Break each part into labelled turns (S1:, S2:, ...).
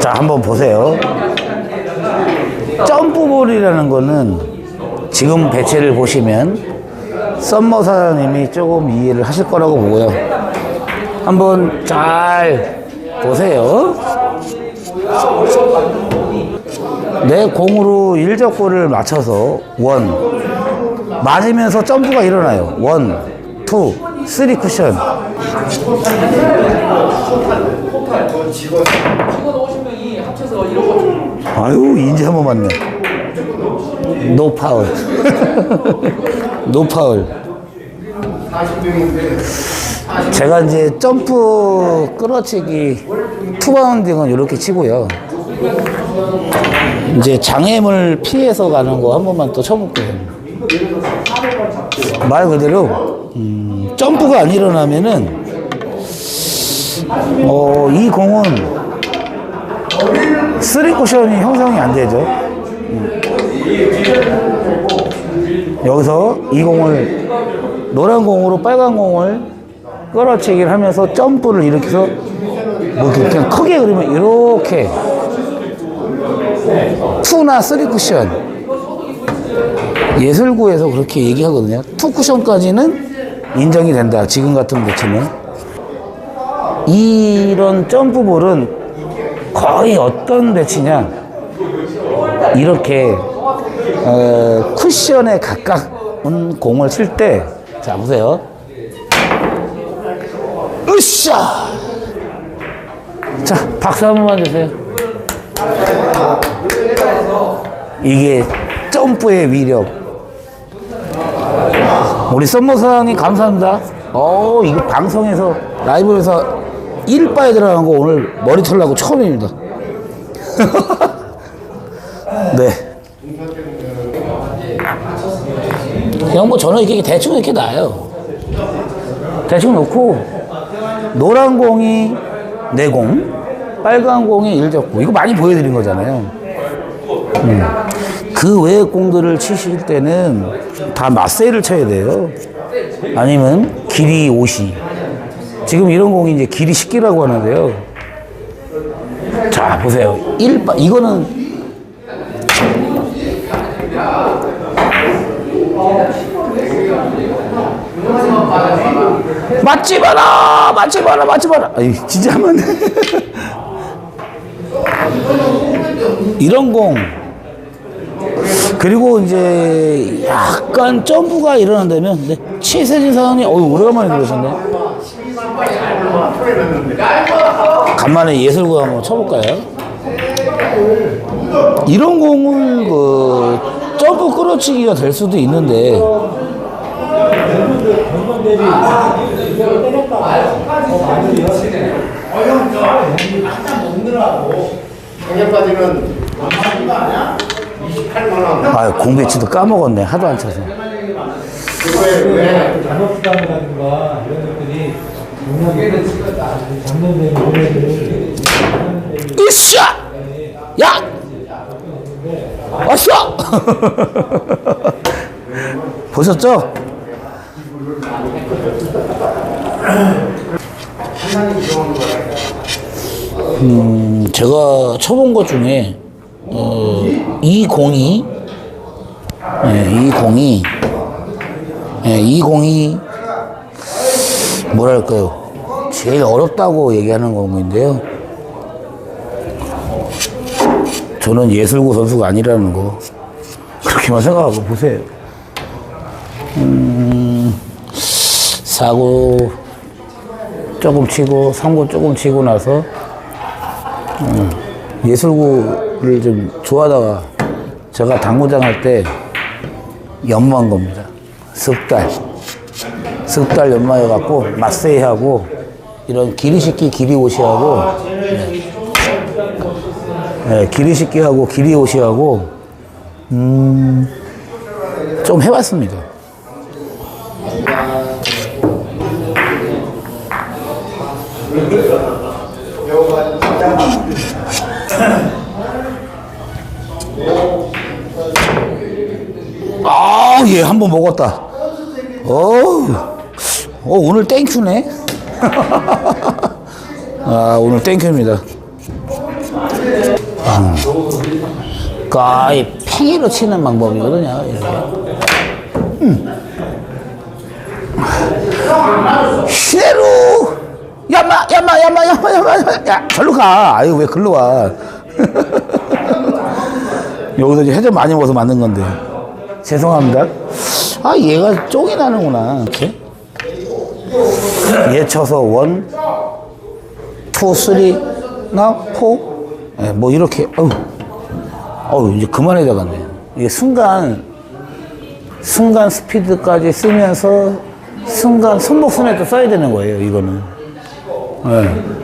S1: 자, 한번 보세요. 점프볼이라는 거는 지금 배치를 보시면 썸머 사장님이 조금 이해를 하실 거라고 보고요. 한번 잘 보세요. 내 공으로 일적골을 맞춰서 원 맞으면서 점프가 일어나요. 원, 투, 쓰리 쿠션. 아유 인제 한번 맞네. 노 파울. 노 파울. 제가 이제 점프 끌어치기 투바운딩은 이렇게 치고요. 이제 장애물 피해서 가는 거 한 번만 또 쳐볼게요. 말 그대로 음, 점프가 안 일어나면은 어, 이 공은 쓰리 쿠션이 형성이 안 되죠. 음. 여기서 이 공을 노란 공으로 빨간 공을 끌어치기를 하면서 점프를 일으켜서 뭐 그냥 크게 그리면 이렇게 투나 쓰리 쿠션 예술구에서 그렇게 얘기하거든요. 투 쿠션까지는 인정이 된다. 지금 같은 배치는 이런 점프볼은 거의 어떤 배치냐 이렇게 어, 쿠션에 가까운 공을 칠 때 자 보세요. 으쌰! 자 박수 한 번만 주세요. 이게 점프의 위력. 우리 썸머사장님 감사합니다. 어, 이거 방송에서 라이브에서 일바에 들어간 거 오늘 머리 털라고 처음입니다. 네. 그냥 뭐 저는 이렇게 대충 이렇게 놔요. 대충 놓고 노란 공이 내 공, 빨간 공이 일적구. 이거 많이 보여드린 거잖아요. 그 외의 공들을 치실 때는 다 맞세를 쳐야 돼요. 아니면 길이 50. 지금 이런 공이 이제 길이 10기라고 하는데요. 자, 보세요. 1, 이거는 맞지 마라! 맞지 마라! 맞지 마라! 아이, 진짜 하면 이런 공 그리고 이제 약간 점프가 일어난다면 네, 최세진 사장님 어유 오래간만에 들으셨네 간만에 예술구 한번 쳐볼까요? 이런 공은 그 점프 끌어치기가 될 수도 있는데.
S2: 작년까지는 28만 원.
S1: 아 공배치도 까먹었네 하도 안 쳐서.
S2: 그거에 왜
S3: 작업부담이라든가 이런 것들이
S1: 으쌰! 야! 왔어! 보셨죠? 음, 제가 쳐본 것 중에, 어, 이 공이, 예, 이 공이, 예, 이 공이, 뭐랄까요. 제일 어렵다고 얘기하는 공인데요. 저는 예술고 선수가 아니라는 거 그렇게만 생각하고 보세요. 음, 사고 조금 치고 삼고 조금 치고 나서 음, 예술고를 좀 좋아하다가 제가 당구장 할 때 연마한 겁니다. 석 달. 석달 연마해갖고 마세이하고 이런 기리식기 기리오시하고 네, 기리식기하고 기리오시하고 음, 좀 해봤습니다. 아, 예, 한 번 먹었다. 어우, 어, 오늘 땡큐네. 아, 오늘 땡큐입니다. 거의 팽이로 치는 방법이거든요. 이렇게. 음. 시대로 야마 야마 야마 야마 야마 야 절로 가. 아유 왜 글로 와? 여기서 이제 회전 많이 먹어서 만든 건데 죄송합니다. 아 얘가 쪽이 나는구나. 이렇게 얘 쳐서 원, 투, 쓰리, 나 포, 예, 뭐 이렇게 어우, 어우 이제 그만해야 되겠네. 이게 순간 순간 스피드까지 쓰면서 순간 손목순에도 써야 되는 거예요. 이거는. 예.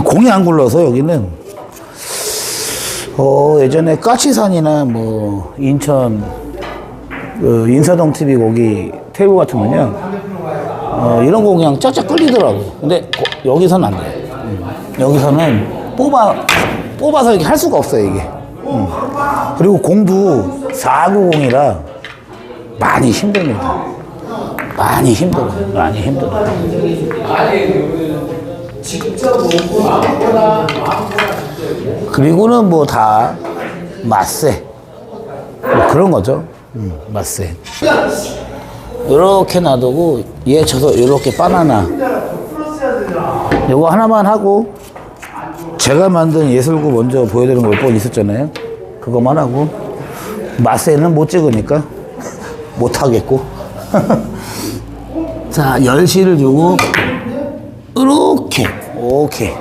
S1: 공이 안 굴러서 여기는 어 예전에 까치산이나 뭐 인천 그 인사동 TV 거기 테이블 같으면요 어, 이런 거 그냥 쫙쫙 끌리더라고. 근데 거- 여기서는 안 돼. 음. 여기서는 뽑아 뽑아서 이렇게 할 수가 없어요 이게. 음. 그리고 공도 490이라 많이 힘듭니다. 많이 힘들어. 많이 힘들어. 그리고는 뭐 다 맛세. 뭐 그런 거죠. 음, 맛세. 이렇게 놔두고 얘 쳐서 이렇게 바나나. 요거 하나만 하고 제가 만든 예술구 먼저 거몇번 있었잖아요. 그거만 하고 맛세는 못 찍으니까 못 하겠고. 자, 10시를 주고 이렇게 오케이.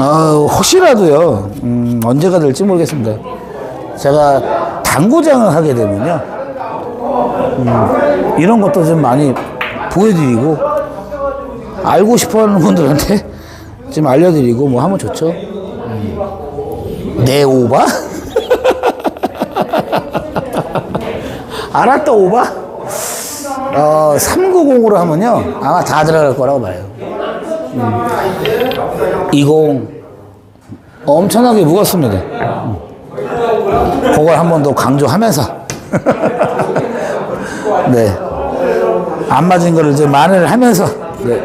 S1: 아, 혹시라도요, 음, 언제가 될지 모르겠습니다. 제가 당구장을 하게 되면요, 음, 이런 것도 좀 많이 보여드리고, 알고 싶어 하는 분들한테 좀 알려드리고, 뭐 하면 좋죠. 음, 내 오바? 알았다, 오바? 어, 390으로 하면요, 아마 다 들어갈 거라고 봐요. 20 엄청나게 무겁습니다. 음. 그걸 한 번 더 강조하면서 네. 안 맞은 거를 이제 만회를 하면서 네.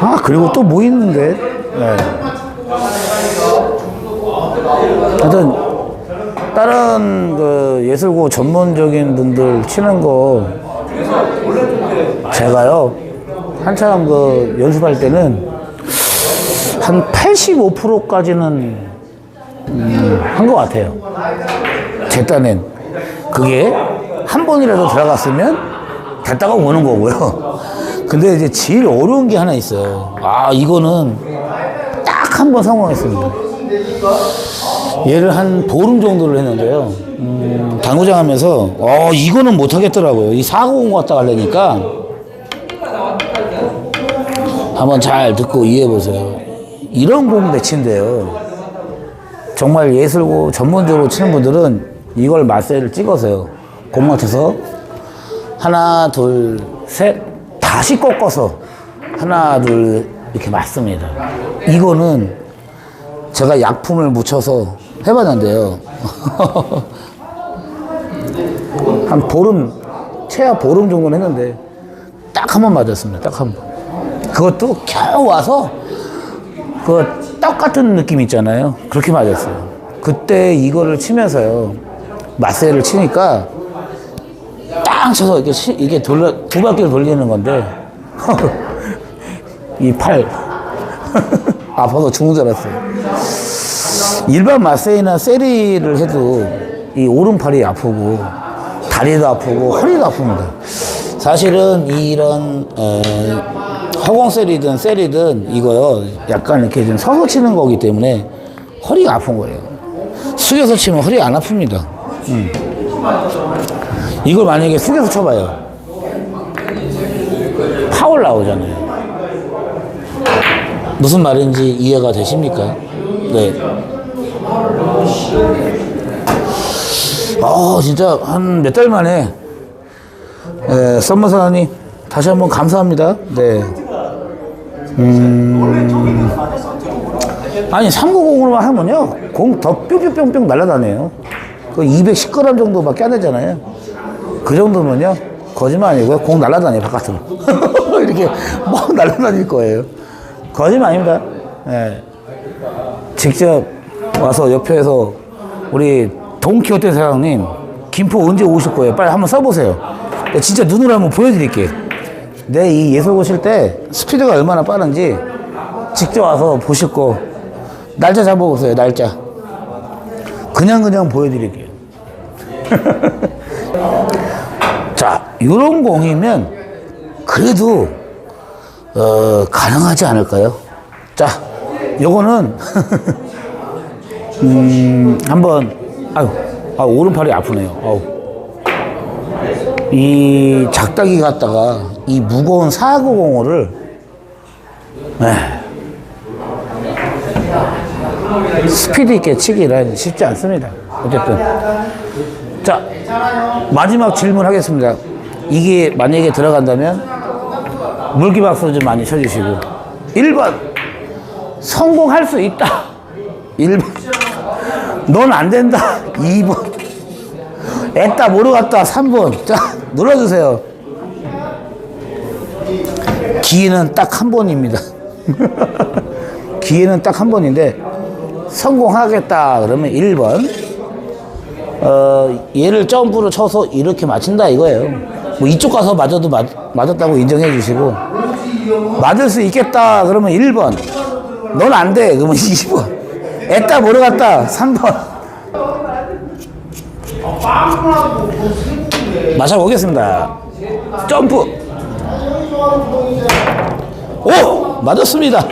S1: 아 그리고 또 뭐 있는데 네. 하여튼 다른 그 예술고 전문적인 분들 치는 거 제가요 한참 그 연습할 때는 한 85%까지는 음, 한것 같아요. 제 딴엔 그게 한 번이라도 들어갔으면 됐다고 보는 거고요. 근데 이제 제일 어려운 게 하나 있어요. 아 이거는 딱 한 번 성공했습니다. 얘를 한 보름 정도를 했는데요. 음, 당구장 하면서, 어, 이거는 못하겠더라고요. 이490 갖다 가려니까. 한번 잘 듣고 이해해보세요. 이런 공 배치인데요. 정말 예술고 전문적으로 치는 분들은 이걸 맛세를 찍어서요. 공 맞춰서 하나, 둘, 셋, 다시 꺾어서 하나, 둘, 이렇게 맞습니다. 이거는 제가 약품을 묻혀서 해봤는데요. 한 보름, 최하 보름 정도는 했는데 딱 한 번 맞았습니다. 딱 한 번. 그것도 겨우 와서 그 똑같은 느낌 있잖아요. 그렇게 맞았어요. 그때 이거를 치면서요. 마세를 치니까 땅 쳐서 이렇게 치- 이게 돌려 두 바퀴를 돌리는 건데 이 팔 아파서 죽는 줄 알았어요. 일반 마세이나 세리를 해도 이 오른팔이 아프고 다리도 아프고 허리도 아픕니다. 사실은 이런 어, 허공 세리든 세리든 이거요 약간 이렇게 좀 서서 치는 거기 때문에 허리가 아픈 거예요. 숙여서 치면 허리 안 아픕니다. 음. 이걸 만약에 숙여서 쳐봐요. 파울 나오잖아요. 무슨 말인지 이해가 되십니까? 네. 아, 진짜 한 몇 달 만에 에, 썸머사님 다시 한번 감사합니다. 네. 음, 아니 390으로만 하면요. 공 더 뿅뿅뿅뿅 날아다녀요. 그 210g 정도밖에 안 되잖아요. 그 정도면요. 거짓말 아니고요. 공 날아다녀요 바깥으로. 이렇게 막 날아다닐 거예요. 거짓말 아닙니다. 예. 직접 와서 옆에서 우리 동키호테 사장님 김포 언제 오실 거예요? 빨리 한번 써보세요. 진짜 눈으로 한번 보여드릴게요. 내이 예술 보실 때 스피드가 얼마나 빠른지 직접 와서 보실 거. 날짜 잡아보세요 날짜. 그냥 그냥 보여드릴게요. 자 이런 공이면 그래도 어, 가능하지 않을까요? 자 요거는 음 한번 아유 아 오른팔이 아프네요. 아우. 이 작다기 갖다가 이 무거운 사구공어를 스피드 있게 치기는 쉽지 않습니다. 어쨌든. 자 마지막 질문 하겠습니다. 이게 만약에 들어간다면 물기 박수 좀 많이 쳐주시고. 1번. 성공할 수 있다. 1번 넌 안 된다. 2번 애따 모르겠다 3번 자 눌러주세요. 기회는 딱 한 번입니다. 기회는 딱 한 번인데 성공하겠다 그러면 1번. 어, 얘를 점프로 쳐서 이렇게 맞춘다 이거예요. 뭐 이쪽 가서 맞아도 맞, 맞았다고 인정해 주시고. 맞을 수 있겠다 그러면 1번. 넌 안 돼. 그러면 2번 애따 모르겠다 3번 마셔보겠습니다. 점프. 오! 맞았습니다.